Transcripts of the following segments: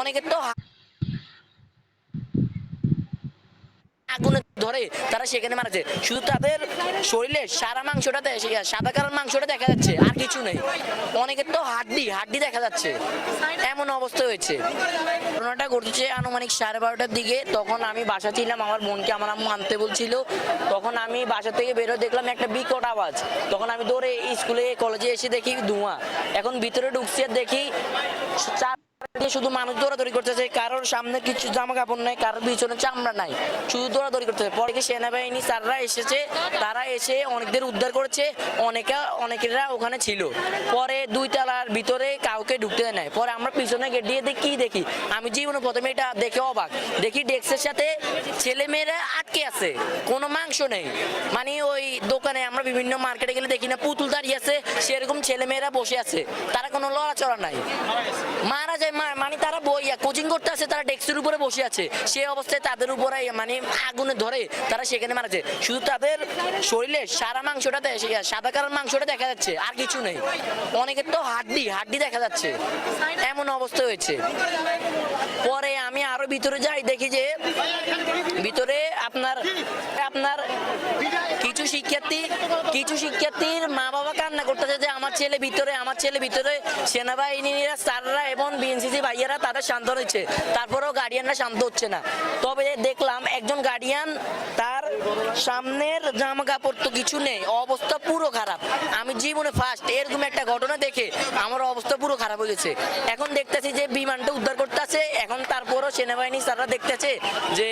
অনেকের তো আগুনে ধরে, তারা সেখানে শুধু তাদের শরীরে সারা সাদা কালার মাংসটা দেখা যাচ্ছে, আর কিছু নেই। অনেকের তো হাড্ডি হাড্ডি দেখা যাচ্ছে। এমন অবস্থা হয়েছে। ঘটনাটা আনুমানিক সাড়ে বারোটার দিকে। তখন আমি বাসা ছিলাম, আমার বোনকে আমার আম্মু আনতে বলছিল। তখন আমি বাসা থেকে বেরো দেখলাম একটা বিকট আওয়াজ। তখন আমি দৌড়ে স্কুলে, কলেজে এসে দেখি ধোঁয়া। এখন ভিতরে ঢুকছি দেখি চার শুধু মানুষ দৌড়াদৌড়ি করতেছে, কারোর সামনে কিছু জামা কাপড় নাই, কারোর পিছনে চামড়া নাই। শুধু দৌড়াদৌড়ি করতেছে। পরে সেনাবাহিনী, স্যাররা এসেছে, তারা এসে অনেকদের উদ্ধার করেছে, অনেকে, অনেকেরা ওখানে ছিল। পরে দুই তলার ভিতরে কাউকে ঢুকতে দেয় নাই। পরে আমরা পিছনে গেট দিয়ে দেখি দেখি। আমি জীবনে প্রথমে এটা দেখে অবাক। দেখি ডেস্কের সাথে ছেলে মেয়েরা আটকে আছে, কোনো মাংস নেই। মানে ওই দোকানে আমরা বিভিন্ন মার্কেটে গেলে দেখি না, পুতুল দাঁড়িয়ে আছে, সেরকম ছেলে মেয়েরা বসে আছে। তারা কোনো লড়াচড়া নাই। মারা যায় মানে তারা বইয়া কোচিং করতে আছে তারা ডেস্কের উপরে বসে আছে। সে অবস্থায় তাদের উপরে মানে আগুনে ধরে তারা সেখানে মারা যায়। শুধু তাদের শরীরে সারা মাংসটা সাদা কালার মাংসটা দেখা যাচ্ছে, আর কিছু নেই। অনেকের তো হাড্ডি হাড্ডি দেখা যাচ্ছে। এমন অবস্থা হয়েছে। পরে আমি আরও ভিতরে যাই, দেখি যে ভিতরে আপনার শিক্ষার্থী, কিছু শিক্ষার্থীর মা বাবা কান্না করতেছে যে আমার ছেলে ভিতরে, আমার ছেলে ভিতরে সেনাবাহিনীরা স্যাররা এবং বিএনসিসি ভাইয়েরা তাদের শান্ত হচ্ছে তারপরেও গার্ডিয়ানরা শান্ত হচ্ছে না। তবে দেখলাম একজন গার্ডিয়ান তার সামনের জামা কাপড় তো কিছু নেই অবস্থা পুরো খারাপ। আমি জীবনে ফার্স্ট এরকম একটা ঘটনা দেখে আমার অবস্থা পুরো খারাপ হয়ে গেছে। এখন দেখতেছি যে বিমানটা উদ্ধার করতেছে এখন তারপরও সেনাবাহিনী স্যাররা দেখতেছে যে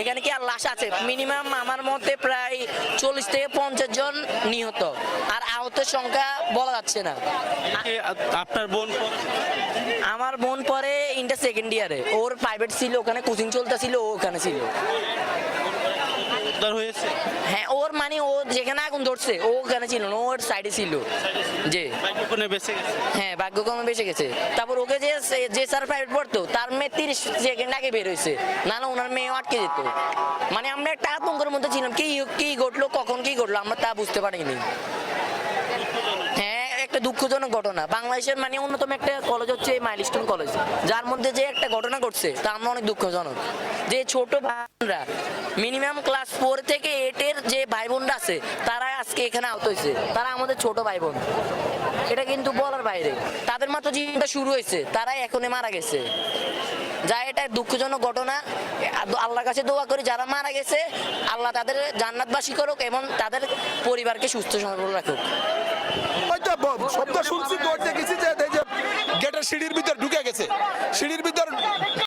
এখানে কি আর লাশ আছে। মিনিমাম আমার মতে প্রায় চল্লিশ থেকে পঞ্চাশ জন নিহত আর আহতের সংখ্যা বলা যাচ্ছে না। আপনার বোন? আমার বোন পরে ইন্টার সেকেন্ড ইয়ারে ওর প্রাইভেট ছিল ওখানে কোচিং চলতেছিল ও ওখানে ছিল। উদ্ধার হয়েছে? হ্যাঁ ওর মানে ও যেখানে আগুন ধরছে ও ওখানে ছিল না ওর সাইডে ছিল। যে ভাগ্যক্রমে বেঁচে গেছে? হ্যাঁ ভাগ্যক্রমে বেঁচে গেছে। তারপর ওকে যে যে স্যার প্রাইভেট পড়তো তার মেয়ে তিরিশ সেকেন্ড আগে বের হয়েছে। নাহলে ওনার মেয়ে আটকে যেত। মানে আমরা একটা আতঙ্কের মধ্যে ছিলাম কি কি ঘটলো কখন কি ঘটলো আমরা তা বুঝতে পারিনি। একটা দুঃখজনক ঘটনা। বাংলাদেশের মানে অন্যতম একটা কলেজ হচ্ছে এই মাইলস্টোন কলেজ যার মধ্যে যে একটা ঘটনা ঘটছে, তা আমরা অনেক দুঃখজনক। যে ছোট ভাইরা মিনিমাম ক্লাস ফোর থেকে এটের যে ভাই বোনরা আছে তারা আজকে এখানে আহত হয়েছে। তারা আমাদের ছোট ভাই বোন এটা কিন্তু বলার বাইরে। তাদের মাত্র জীবনটা শুরু হয়েছে। তারাই এখনই মারা গেছে। যা এটা দুঃখজনক ঘটনা। আল্লাহর কাছে দোয়া করি, যারা মারা গেছে, আল্লাহ তাদের জান্নাতবাসী করুক এবং তাদের পরিবারকে সুস্থ সবল রাখুক। শুনছি গেটের সিঁড়ির ভিতর ঢুকে গেছে। সিঁড়ির